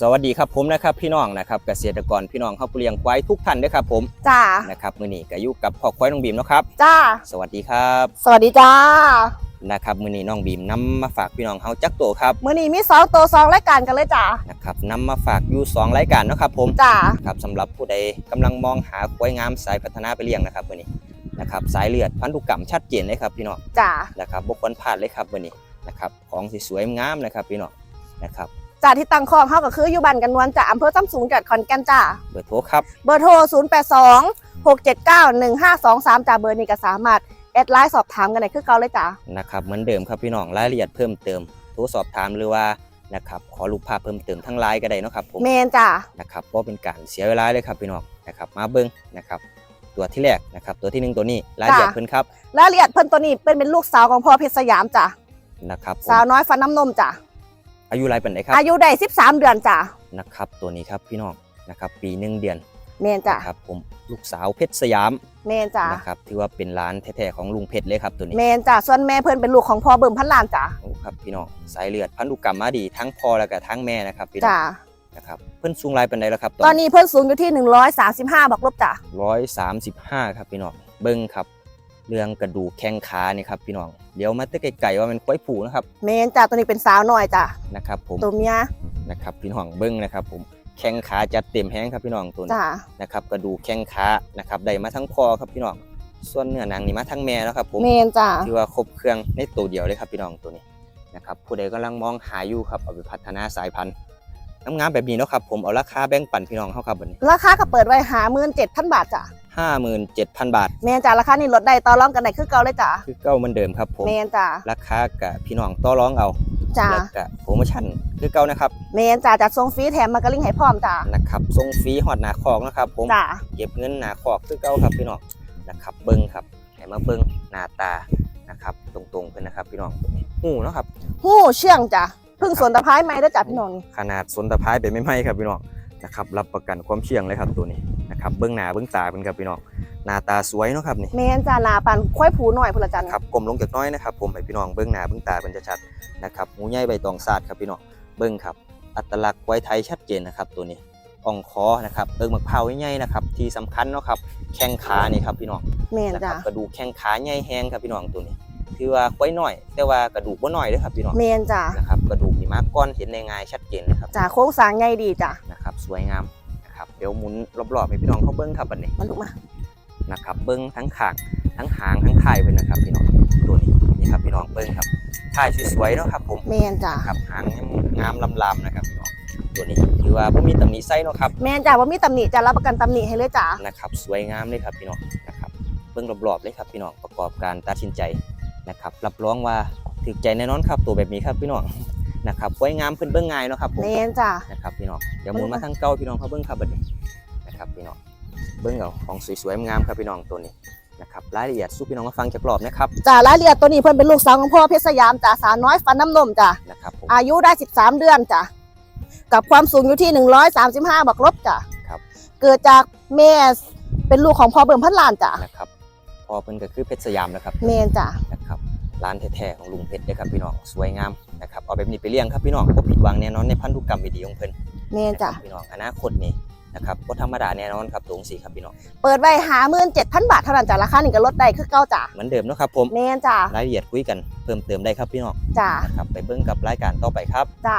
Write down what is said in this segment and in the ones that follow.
สวัสดีครับผมนะครับพี่น้องนะครับเกษตรกรพี่น้องเข้าผู้เลี้ยงควายทุกท่านด้วยครับผมจ้านะครับมื้อนี้ก็อยู่กับพ่อควายน้องบีมเนาะครับจ้าสวัสดีครับ สวัสดีจ้านะครับมื้อนี้น้องบีมนำมาฝากพี่น้องเฮาจักโตครับมื้อนี้มีสองตัวสองรายการกันเลยจ้านะครับนำมาฝากอยู่สองรายการเนาะครับผมจ้าครับสำหรับผู้ใดกำลังมองหาควายงามสายพัฒนาไปเลี้ยงนะครับมื้อนี้นะครับสายเลือดพันธุกรรมชัดเจนเลยครับพี่น้องจ้านะครับบ่ควรพลาดเลยครับมื้อนี้นะครับของสวยๆงามนะครับพี่น้องนะครับ จ้าที่ตั้งคองเฮาก็คืออยู่บ้านกันนวลจ้าอำเภอซ้ำสูงจังหวัดขอนแก่นจ้าเบอร์โทรครับ เบอร์โทร 0 8 2 6 7 9 1 5 2 3จ้าเบอร์นี้ก็สามารถแอดไลน์สอบถามกันได้คือเก่าเลยจ้านะครับเหมือนเดิมครับพี่น้องรายละเอียดเพิ่มเติมโทรสอบถามหรือว่านะครับขอรูปภาพเพิ่มเติมทั้งไลน์ก็ได้เนาะครับผมเมนจ้านะครับเพราะเป็นการเสียเวลาเลยครับพี่น้องนะครับมาเบิ้งนะครับตัวที่แรกนะครับตัวที่หนึ่งตัวนี้รายละเอียดเพิ่นครับรายละเอียดเพิ่นตัวนี้เป็นเป็นลูกสาวของพ่อเพชรสยามจ้านะครับผมสาวน้อยฟันน้ำนมจ้า อายุรายเป็นไหนครับ อายุได้13 เดือนจ้านะครับ ตัวนี้ครับพี่น้องนะครับปีหนึ่งเดือนเมนจ้านะครับผมลูกสาวเพชรสยามเมนจ้านะครับที่ว่าเป็นร้านแท้ๆของลุงเพชรเลยครับตัวนี้เมนจ้าส่วนแม่เพิ่นเป็นลูกของพ่อเบิ่มพันล้านจ้าโอ้ครับพี่น้องสายเลือดพันธุกรรมมาดีทั้งพ่อและก็ทั้งแม่นะครับพี่น้องจ้านะครับเพิ่นสูงรายเป็นไหนแล้วครับตอนนี้เพิ่นสูงอยู่ที่ 135บอกลบจ้าร้อยสามสิบห้าครับพี่น้องเบิ้งครับ เรื่องกระดูกแข้งขานี่ครับพี่น้องเดี๋ยวมาเตะไก่ๆว่ามันควายผูนะครับเมนจ้าตัวนี้เป็นสาวน้อยจ้านะครับ ผมตัวเมียนะครับพี่น้องเบิ้งนะครับ ผมแข้งขาจัดเต็มแห้งครับพี่น้องตัวนี้จ้านะครับกระดูกแข้งขานะครับได้มาทั้งคอครับพี่น้องส่วนเนื้อหนังนี่มาทั้งแม่แล้วครับผมเมนจ้าที่ว่าครบเครื่องในตัวเดียวเลยครับพี่น้องตัวนี้นะครับผู้ใดกำลังมองหาอยู่ครับเอาไปพัฒนาสายพันธุ์งามๆแบบนี้เนาะครับผมเอาราคาแบ่งปันพี่น้องเข้าครับวันนี้ราคาก็เปิดไว้หาหมื่นเจ็ดพันบาทจ้ะ ห้าหมื่นเจ็ดพันบาทเมนจ้าราคานี่ลดได้ต่อรองกันได้คือเก่าเลยจ้ะคือเก้าเหมือนเดิมครับผมเมนจ้าราคากับพี่น้องต่อรองเอาจ้าแล้วก็โปรโมชั่นคือเก่านะครับเมนจ้าจัดส่งฟรีแถมมากระลิงให้พร้อมจ้านะครับส่งฟรีฮอดหนาคอกนะครับผมจ้าเก็บเงินหนาคอกคือเก่าครับพี่น้องนะครับเบิ้งครับให้มาเบิ้งหน้าตานะครับตรงๆเพิ่นนะครับ พี่น้องหูเนาะครับหู้เชื่องจ้ะพึ่งสวนตะไคร้ไม้ได้อจ้ะพี่น้องขนาดสนตะพายเป็นไม่ไหมครับพี่น้องนะครับรับประกันความเชื่องเลยครับตัวนี้ นะครับเบิ้งหน้าเบิ้งตาเป็นครับพี่น้องหน้าตาสวยเนาะครับนี่เมนจ้าหนาปันควายผูหน่อยพุ่นละจ้ะนี่ครับกลมลงจากหน้อยนะครับผมให้พี่น้องเบิ้งหน้าเบิ้งตาเป็นจะชัดนะครับหูใหญ่ใบตองซาดครับพี่น้องเบิ้งครับ อัตลักษณ์ไว้ไทยชัดเจนนะครับตัวนี้อ่องคอนะครับเบิ้งมะพร้าวใหญ่ๆนะครับที่สำคัญเนาะครับแข้งขานี่ครับพี่น้องเมนนะคจ้ารับกระดูกแข้งขาใหญ่แห้งครับพี่น้องตัวนี้ถือว่าไว้หน่อย แต่ว่ากระดูกบ่น้อยเด้อครับพี่น้องเมนจ้านะครับกระดูกนี่มาก้อนเห็นได้ง่ายชัดเจนนะครับจ้าโค้งสร้างใหญ่ดีจ้ะนะครับสวยงาม นะครับเดี๋ยวหมุนรอบๆให้พี่น้องเขาเบิ้งครับบัดนี้มันลุกมานะครับ เบิ้งทั้งขางทั้งหางทั้งท้ายเพิ่นนะครับพี่น้องตัวนี้นี่ครับพี่น้องเบิ้งครับท้ายสวยๆเนาะครับผมเมนจ้าครับหางงามลำๆนะครับพี่น้องตัวนี้ถือว่าบ่มีตำหนิไส้เนาะครับเมนจ้าว่ามีตำหนิจ้ารับประกันตำหนิให้เลยจ้านะครับสวยงามเลยครับพี่น้องนะครับเบิ้งรอบๆเลยครับพี่น้องประกอบการตัดสินใจนะครับรับรองว่าถึกใจแน่นอนครับตัวแบบนี้ครับพี่น้อง นะครับสวยงามเพิ่นเบิ้งง่ายเนาะครับผมเมนจ้านะครับพี่น้องเดี๋ยวหมุนมาทางเก้าพี่น้องเขาเบิ้งครับบัดนี้นะครับพี่น้องเบิ้งเอาของสวยๆงามๆครับพี่น้องตัวนี้นะครับรายละเอียดสู้พี่น้องมาฟังจากรอบนะครับจ้ารายละเอียดตัวนี้เพิ่นเป็นลูกสาวของพ่อเพชรสยามจ้าสาวน้อยฟันน้ำนมจ้านะครับผมอายุได้ 13 เดือนจ้ะกับความสูงอยู่ที่ 135บักลบจ้ะครับเกิดจากแม่เป็นลูกของพ่อเบิ่มพันล้านจ้ะนะครับพอเพิ่นก็คือเพชรสยามนะครับเมนจ้ะนะครับ ร้านแท้ๆของลุงเพชรเลยครับพี่น้องสวยงามนะครับเอาแบบนี้ไปเลี้ยงครับพี่น้องบ่ผิดหวังแน่นอนในพันธุกรรมดีๆของเพิ่นเมนจ้ะนะครับพี่น้องอนาคตนี่นะครับบ่ธรรมดาแน่นอนครับตรงสีครับพี่น้องเปิดไว้หามื่นเจ็ดพันบาทเท่านั้นจ้ะราคานี่ก็ลดได้คือเก่าจ้ะเหมือนเดิมเนาะครับผมเมนจ้ะรายละเอียดคุยกันเพิ่มเติมได้ครับพี่น้องจ้ะนะครับไปเบิ่งกับรายการต่อไปครับจ้ะ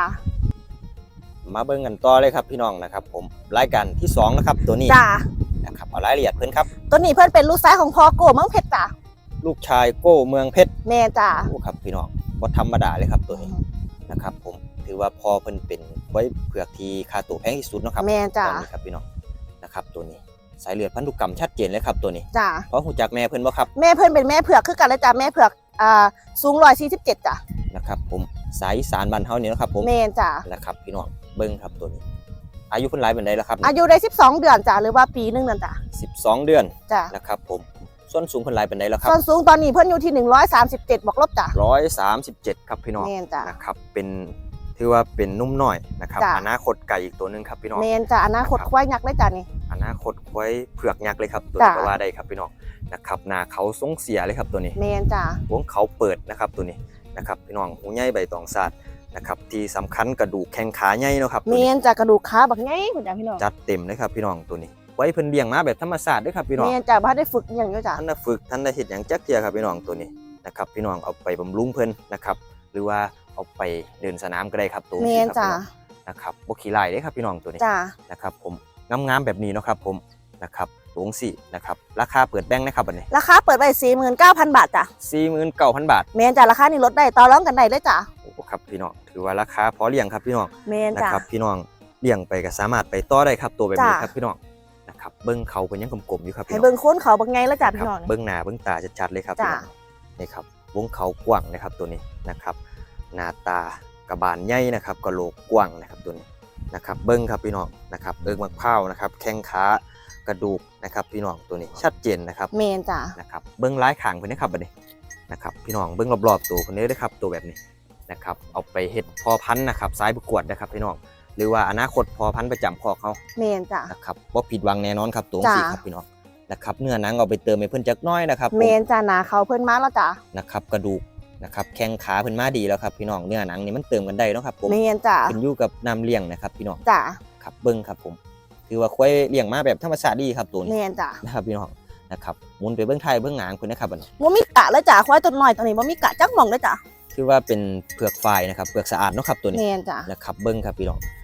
มาเบิ่งกันต่อเลยครับพี่น้องนะครับ ผมรายการที่สองนะครับตัวนี้จ้ะนะครับเอารายละเอียดเพิ่นครับตัวนี้เพิ่นเป็นลูกชายของพ่อโกเมืองเพชรจ้ะ ลูกชายโก้เมืองเพชรเมนจ้ะโอ้ครับพี่น้องบ่ธรรมดาเลยครับตัวนี้นะครับ ผมถือว่าพอเพิ่นเป็นไว้เผือกที่ค่าตัวแพงที่สุดเนาะครับเมนจ้ะตอนนี้ครับพี่น้องนะครับ ตัวนี้สายเลือดพันธุกรรมชัดเจนเลยครับตัวนี้จ้ะเพราะหูจักแม่เพิ่นบ่ครับแม่เพิ่นเป็นแม่เผือกคือกันเลยจ้ะแม่เผือกอ่าสูง147จ้ะนะครับ ผมสายอีสานบ้านเฮานี่เนาะครับผมเมนจ้ะนะครับพี่น้องเบิ่งครับตัวนี้อายุเพิ่นหลายเป็นไดแล้วครับ อายุได้ 12 เดือนจ้ะหรือว่าปีหนึงนั่นจ้ะ12 เดือนจ้ะนะครับผม ส่วนสูงเพิ่นหลายเป็นไดแล้วครัส่วนสูงตอนนี้เพิ่นอยู่ที่ 137บวกลบจ้ะบ137ครับพี่น้องเมนจ้ะนะครับเป็นถือว่าเป็นนุ่มน้อยนะครับจ้ะ อนาคตไก่อีกตัวหนึงครับพี่น้อง เมนจ้ะอนาคตนะครับควายยักษ์เลยจ้ะนี่ อนาคตไว้เผือกยักษ์เลยครับตัวจ้ะนี้ก็ว่าได้ครับพี่น้องนะครับหน้าเขาทรงเสียเลยครับตัวนี้เมนจ้ะวงเขาเปิดนะครับตัวนี้นะครับพี่น้องหูใหญ่ใบตองซาดนะครับที่สำคัญกระดูกแข้งขาใหญ่เนาะครับเมนจากกระดูกขาบักไงคุณจ้าพี่น้องจัดเต็มเลยครับพี่น้องตัวนี้ไว้เพิ่นเลี้ยงมาแบบธรรมชาติเด้วยครับพี่น้องเมนจากบ้านได้ฝึกอหย่างเดียวจ้ะท่านได้ฝึกท่านได้เฮ็ดหยังจักเที่ยครับพี่น้องตัวนี้นะครับพี่น้องเอาไปบำรุงเพิ่นนะครับหรือว่าเอาไปเดินสนามก็ได้ครับตัวเมนี้นครับจ้ะพี่น้องนะครับบ่ขี้ลายเด้ครับพี่น้องตัวนี้จ้ะนะครับผมงามๆแบบนี้เนาะครับผมนะครับตัวงสี่นะครับราคาเปิดแบงค์นะครับบัดนี้ราคาเปิดไว้สี่หมื่นเก้าพันบาทจ้ะ49,000บาทเมนจ้ะราคานี่ลดได้ต่อรองกันได้เลยจ้ะโอ้ครับพี่น้องถือว่าราคาพอเลี้ยงครับพี่น้องเมนนะจ้ะครับพี่น้องเลี้ยงไปก็สามารถไปต่อได้ครับตัวแบบนี้จ้ะครับพี่น้องนะ ครับเบิ้งเขาเป็นยังกลมๆอยู่ครับให้พี่น้องเบิ่งโค้นเขาบักไงแล้วจ้ะคพี่รับน้องเบิ้งหน้าเบิ้งตาชัดๆเลยครับพี่จ้ะน้องนี่ครับวงเขากว้างนะครับตัวนี้นะครับ หน้าตากระบาลใหญ่นะครับกระโหลกกว้างนะครับตัวนี้นะครับ เบิ้งครับพี่น้องนะครับเอิงมะพร้าวนะครับแข้งขากระดูกนะครับพี่น้องตัวนี้ชัดเจนนะครับเมนจ้ะนะครับเบิ้งร้ายขางเพิ่นนะครับบัดนี้นะครับพี่น้องเบิ้งรอบๆตัวเพิ่นนี้เด้อครับตัวแบบนี้นะครับเอาไปเฮ็ดพอพันธุ์นะครับสายประกวดนะครับพี่น้อง หรือว่าอนาคตพอพันธุ์ประจำคอกเขาเมนจ้ะ นะครับบ่ผิดหวังแน่นอนครับตัวจ้ะสีครับพี่น้องนะครับเนื้อหนังเอาไปเติมให้เพิ่นจักหน้อยนะครับผม เมนจ้ะหนาเขาเพิ่นมาแล้วจ้ะนะครับกระดูกนะครับแข้งขาเพิ่นมาดีแล้วครับพี่น้องเนื้อหนังนี่มันเติมกันได้เนาะครับผมเมนจ้ะขึ้นอยู่กับน้ำเลี้ยงนะครับพี่น้องจ้ะครับเบิ้งครับผมถือว่าควายเลี้ยงมาแบบธรรมชาติดีครับตัวเมนี้นจ้ะนะครับพี่น้องนะครับหมุนไปเบิ้งไทยเบิ้งหางเพิ่นนะครับบัดนี้บ่มีกะแล้วจ้ะควายตัวน้อยตัวนี้บ่มีกะจักหม่องเลยจ้ะคือว่าเป็นเผือกฝ่ายนะครับเผือกสะอาดเนาะครับตัวเมนี้นจ้ะนะครับเบิ้งครับพี่น้องนะครับ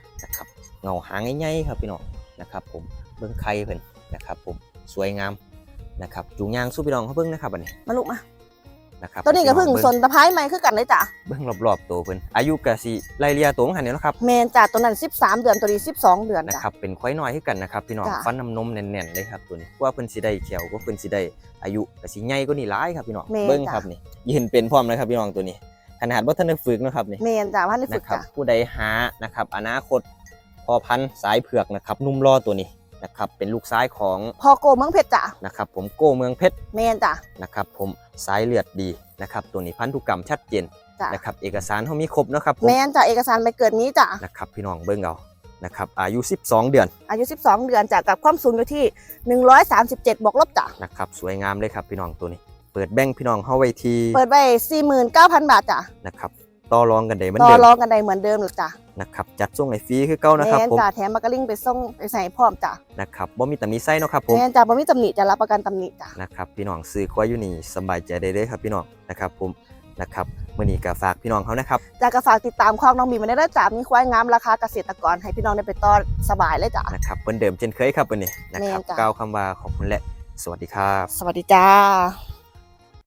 เงาหางใหญ่ๆครับพี่น้องนะครับผมเบิ้งไข่เพิ่นนะครับผมสวยงามนะครับจูงยางสู้พี่น้องเขาเบิ้งนะครับบัดนี้มาลูกมานะครับตัวนี้ก็เพิ่งพี่สองนตะไคร้ใหม่คือกันเลยจ้ะเบิ้งรอบๆตัวเพิ่นอายุกะสิไล่เลียตัวมันหันเนี่ยเนาะครับเมนจ้ะตัวนั้น 13 เดือนตัวนี้ 12 เดือนนะจ้ะครับเป็นควายน้อยคือกันนะครับพี่น้องจ้ะฟันน้ำนมแน่นๆเลยครับตัวนี้ว่าเพิ่นสิได้เขียวก็เพิ่นสิได้อายุก็สิใหญ่กว่านี้หลายครับพี่น้องแม่นเบิ้งจ้ะครับนี่ยืนเป็นพร้อมเลยครับพี่น้องตัวนี้ขนาดบ่ทันได้ฝึกเนาะครับนี่เมนจ้ะว่าได้ฝึนะกครับจ้ะผู้ใดหานะครับอนาคต พอพันธุ์สายเผือกนะครับนุ่มรอตัวนี้นะครับเป็นลูกซ้ายของพอโกเมืองเพชรจ้ะนะครับผมโก้เมืองเพชรเมนจ้ะนะครับผมสายเลือดดีนะครับตัวนี้พันธุกรรมชัดเจนจ้ะนะครับเอกสารเขามีครบเนาะครับผมเมนจ้ะเอกสารไปเกิดนี้จ้ะนะครับพี่น้องเบิ้งเอานะครับอายุ 12 เดือน อายุ 12 เดือนจ้ะกับความสูงอยู่ที่ 137 บวกลบจ้ะนะครับสวยงามเลยครับพี่น้องตัวนี้ เปิดแบ่งพี่น้องเข้าไว้ทีเปิดไว้49,000 บาทจ้ะนะครับ ต่อรองกันได้เหมือนต่อเดิมรองกันได้เหมือนเดิมหรอจ้ะนะครับจัดส่งให้ฟรีคือเก่านะครับแมนผมจ้ะแถมมากระลิงไปส่งไปใส่พร้อมจ้ะนะครับบ่มีตำหนิไส้เนาะครับผม แมนจ้ะบ่มีตำหนิจะรับประกันตำหนิจ้ะนะครับพี่น้องซื้อควายอยู่นี่สบายใจได้เลยครับพี่น้องนะครับผมนะครับมื้อนี้ก็ฝากพี่น้องเขานะครับจากกระฝากติดตามคลองน้องบีมาได้แล้วจ้ะมีควายงามราคาเกษตรกรให้พี่น้องได้ไปต้อนสบายเลยจ้ะ นะครับเหมือนเดิมเช่นเคยครับวันนี้นะครับแม่นจ้ะ กล่าวคำว่าขอบคุณและสวัสดีครับ สวัสดีจ้า